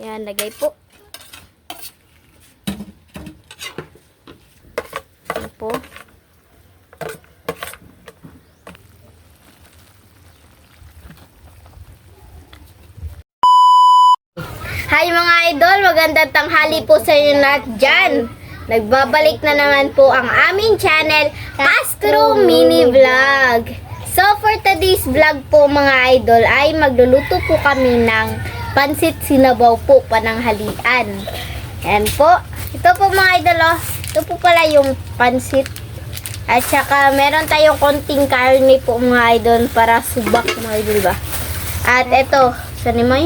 Yan, lagay po. Yan po. Hi mga idol, magandang tanghali po sa inyo lahat dyan. Nagbabalik na naman po ang aming channel, Castro Mini Vlog. So for today's vlog po mga idol ay magluluto po kami ng pansit sinabaw po pananghalian. Yan po. Ito po mga idol oh. Ito po pala yung pansit. At saka meron tayong konting karne po mga idol para subak mga idol ba. At ito, saan mo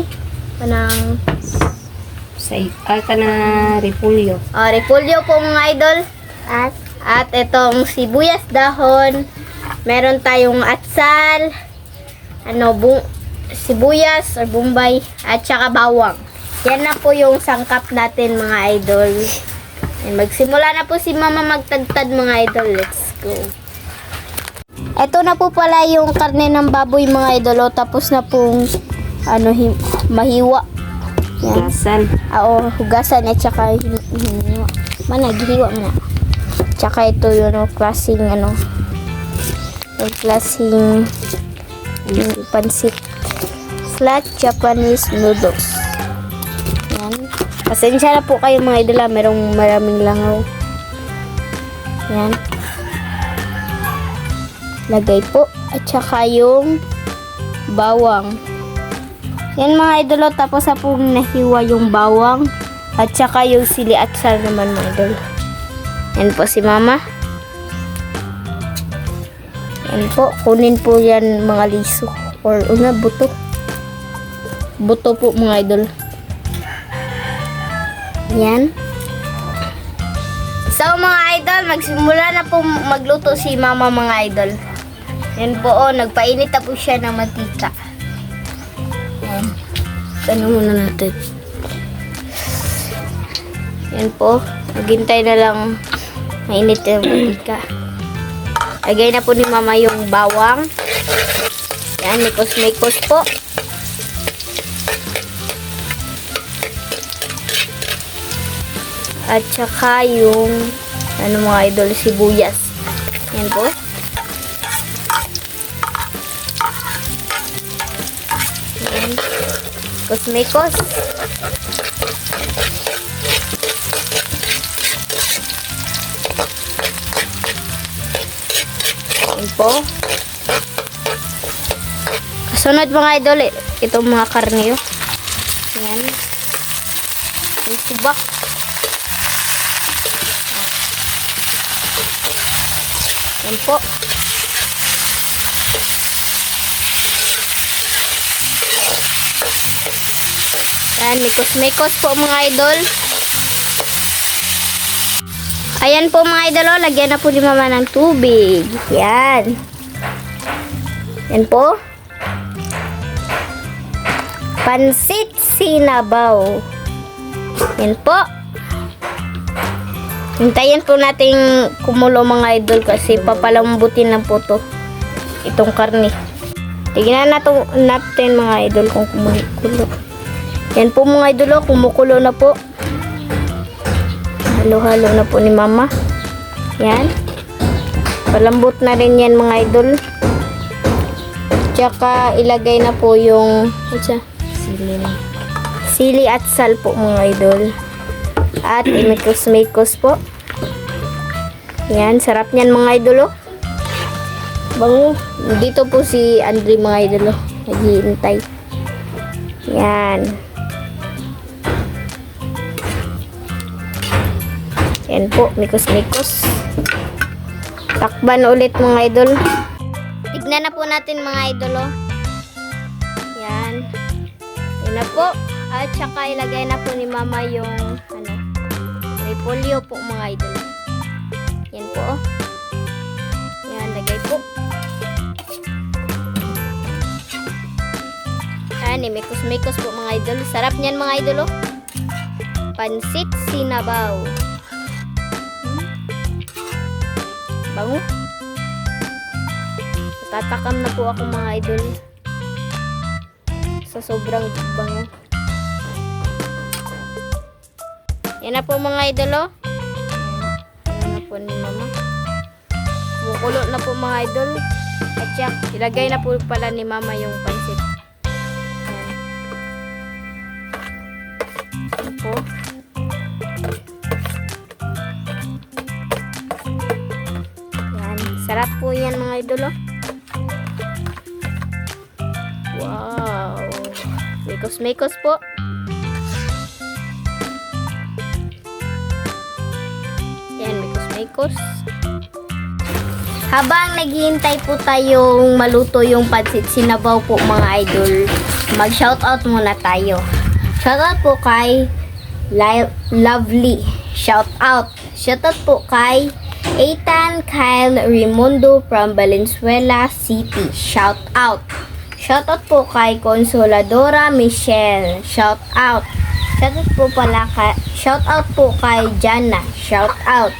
Panang Sa alta na repulyo. Oh, repolyo po mga idol. At, at itong sibuyas dahon. Meron tayong atsal. Ano, bung, sibuyas or bumbay. At saka bawang. Yan na po yung sangkap natin mga idol. Ayan, Magsimula na po si mama magtagtad mga idol. Let's go. Ito na po pala yung karne ng baboy mga idol. O, tapos na pong ano, hi- mahiwa. Yan. Gasan. Oo, hugasan at saka hin- hiniwa. Mana, gihiwa mo na. Tsaka ito yun, oh, klaseng ano, yung klaseng yung pansit. Flat Japanese noodles. Yan. Pasensya na po kayo mga idol, ah, merong maraming langaw. Yan. Lagay po. At saka yung bawang. Yan mga idolo, tapos na po nahiwa yung bawang at saka yung sili at sal naman mga idol. Yan po si mama. Yan po, kunin po yan mga liso or una buto. Buto po mga idol. Yan. So mga idol, magsimula na po magluto si mama mga idol. Yan po, oh, nagpainit na po siya ng mantika. Yan. Ano muna natin. Yan po. Maghintay na lang mainit yung mantika. Lagay na po ni mama yung bawang. Yan, mikos-mikos po. At saka yung ano mga idol, sibuyas. Yan po. Yan. Kosmikos. Yan po. Kasunod mga idol, eh, itong mga karne yun. Yan. Yung subak. Yan po. Yan, mikos-mikos po mga idol. Ayan po mga idol, oh, lagyan na po ni mama ng tubig. Yan. Yan po. Pansit sinabaw. Yan po. Hintayin po nating kumulo mga idol kasi papalambutin lang po to. Itong karne. Tignan natin, natin mga idol kung kumukulo. Yan po mga idol, oh, kumukulo na po. Halo-halo na po ni mama. Yan. Palambot na rin yan mga idol. Tsaka ilagay na po yung? Sili sili at sal po mga idol. At imikos-mikos po. Yan, sarap niyan mga idol oh. Bango. Dito po si Andre mga idol oh. Naghihintay. Yan. Yan po, mikos-mikos. Takban ulit mga idol. Tignan na po natin mga idol oh. Yan. Yan na po. At saka ilagay na po ni mama yung repolyo po mga idol. Yan po. oh. Yan, lagay po. Yan, mikos-mikos po mga idol. Sarap niyan mga idol oh. Pansit sinabaw. Hmm. Bango. Tatakam na po ako mga idol. Sa sobrang bango. Yan na po mga idol, oh. Yan po ni mama. Kumukulo na po mga idol. At siya, ilagay na po pala ni mama yung pansit. Yan. Yan po. Yan. Sarap po yan mga idol, oh. Wow. Mikos-mikos po. Mikos-mikos. Habang naghihintay po tayong maluto yung pansit sinabaw po mga idol, mag-shoutout muna tayo. Shoutout po kay Li- Lovely. Shoutout. Shoutout po kay Ethan Kyle Raimundo from Valenzuela City. Shoutout. Shoutout po kay Consoladora Michelle. Shoutout. Shoutout po pala kay Shoutout po kay Jana. Shoutout.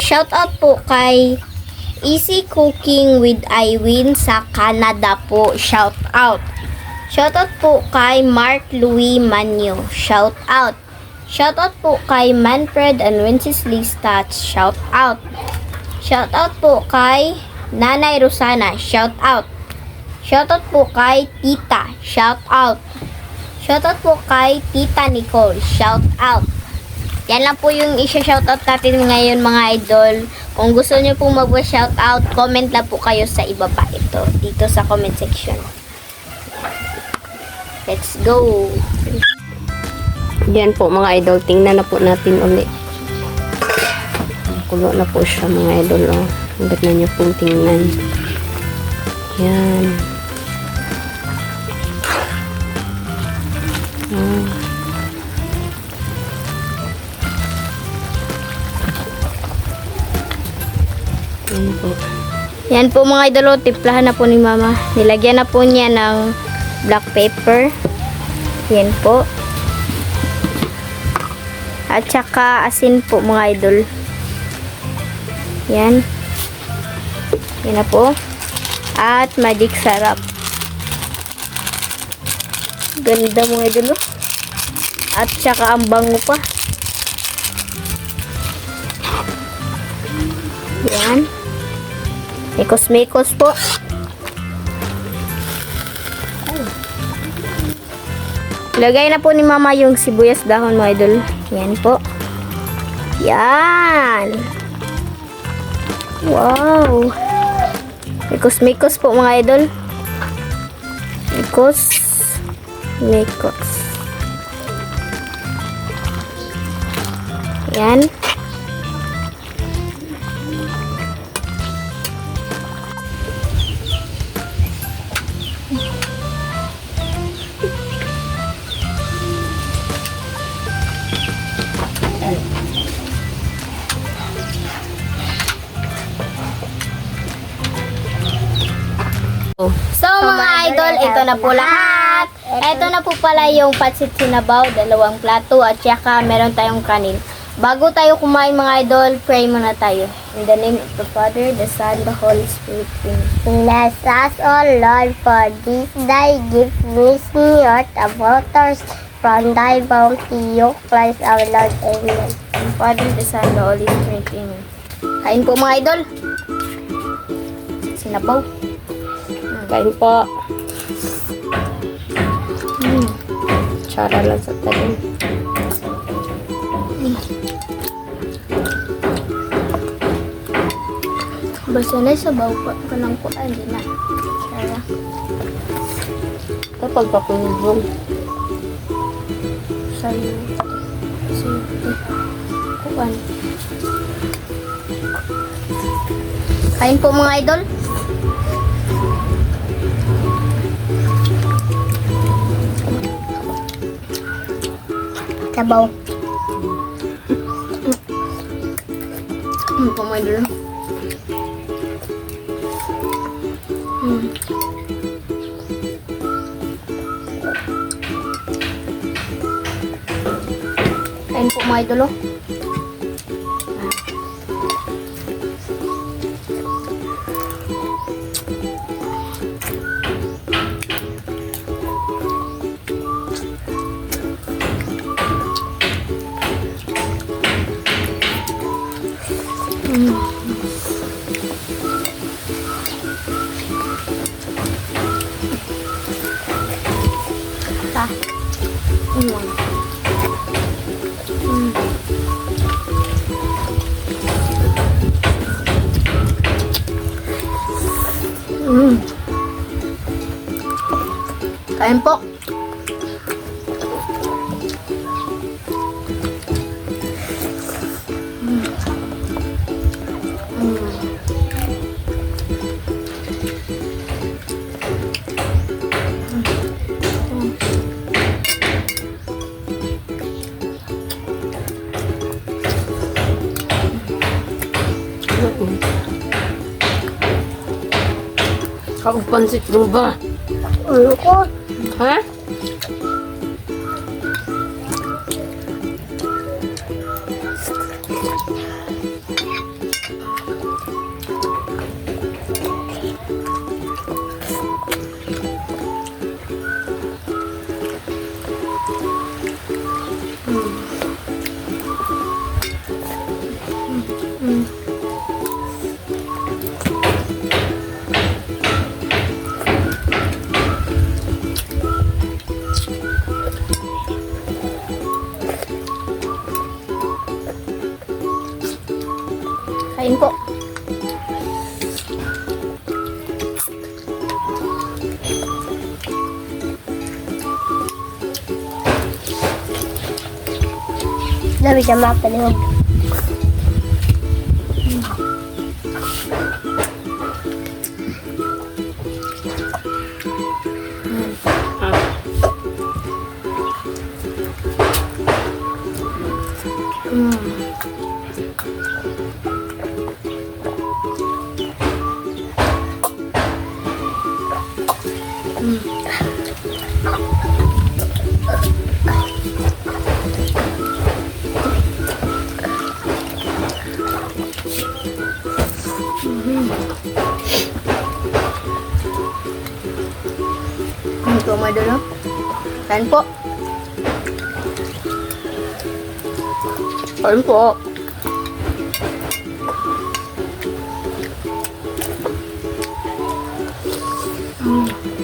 Shoutout po kay Easy Cooking with Iwin sa Canada po. Shout out. Shout out po kay Mark Louis Manyo. Shout out. Shout out po kay Manfred and Wenceslas Stats. Shout out. Shout out po kay Nanay Rosana. Shout out. Shout out po kay Tita. Shout out. Shout out po kay Tita Nicole. Shout out. Yan lang po yung isa-shoutout natin ngayon mga idol. Kung gusto niyo pong mag-shoutout, comment lang po kayo sa ibaba ito. Dito sa comment section. Let's go! Yan po mga idol. Tingnan na po natin ulit. Kulo na po siya mga idol. Oh. Hanggat na niyo pong tingnan. Yan. Ah. Yan po. Yan po mga idol, oh, tiplahan na po ni mama. Nilagyan na po niya ng black pepper. Yan po. At saka asin po mga idol. Yan. Yan na po. At magic sarap. Ganda mga idol. oh. At saka ang bango pa. Yan. Mikos-mikos po. Lagay na po ni mama yung sibuyas dahon mga idol. Yan po. Yan. Wow. Mikos-mikos po mga idol. Mikos. Mikos. Yan. Na po lahat. Ito na po pala yung patsit sinabaw, dalawang plato at saka meron tayong kanin. Bago tayo kumain mga idol, pray muna tayo. In the name of the Father, the Son, the Holy Spirit. Amen. Bless us, O Lord, for this thy gift me earth of waters from thy bounty, you Christ our Lord. Amen. In the Father, the Son, the Holy Spirit. Amen. Kain po mga idol. Sinabaw. Kain po. Tsara lang sa talim. Basta na sa baw pa ka ng kuan, di na. Sara. Kapag pakulubong. Sa'yo. Sa'yo. Kuan. Kain po mga idol. Sabaw. Ano po mga idol? Hmm. Kain po mga idol. Mm. Kapansit mo ba? Ano ko? Ha? Labi siya mapalihog. Kain Kain po. Kain po. Kain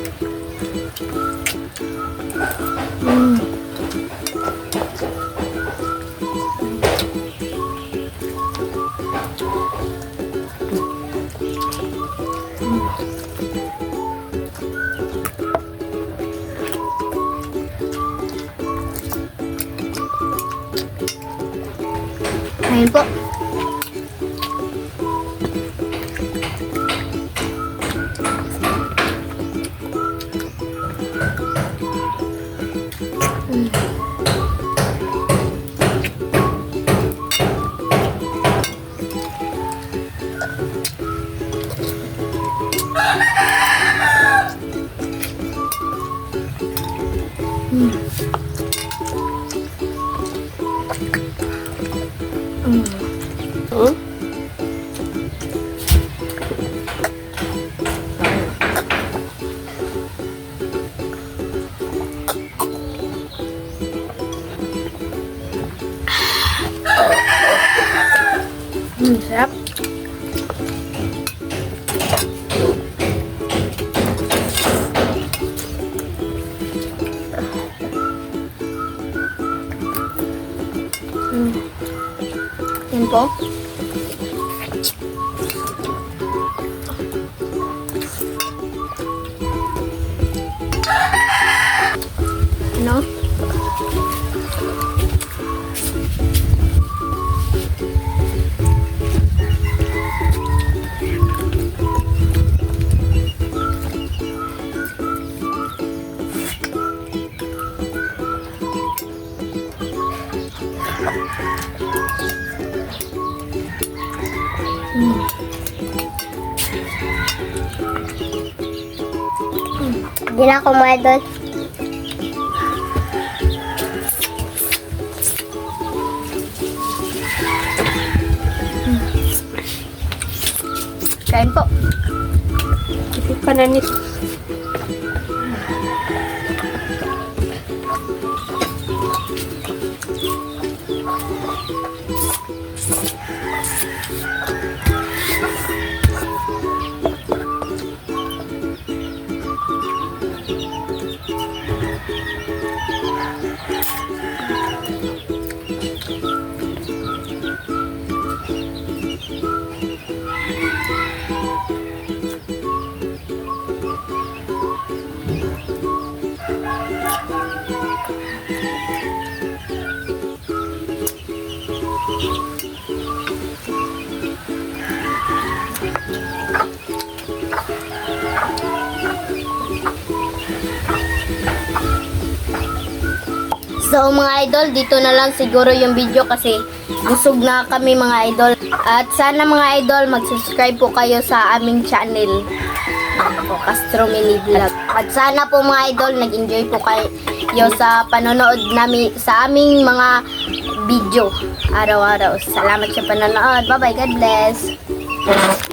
Mm, Hindi na ako mga idol. Kain po. Isip ka na. Thank you. So mga idol, dito na lang siguro yung video kasi busog na kami mga idol. At sana mga idol, mag-subscribe po kayo sa aming channel. Po, Castro Mini Vlog. At sana po mga idol, nag-enjoy po kayo sa panonood namin sa aming mga video araw-araw. Salamat sa panonood. Bye-bye. God bless.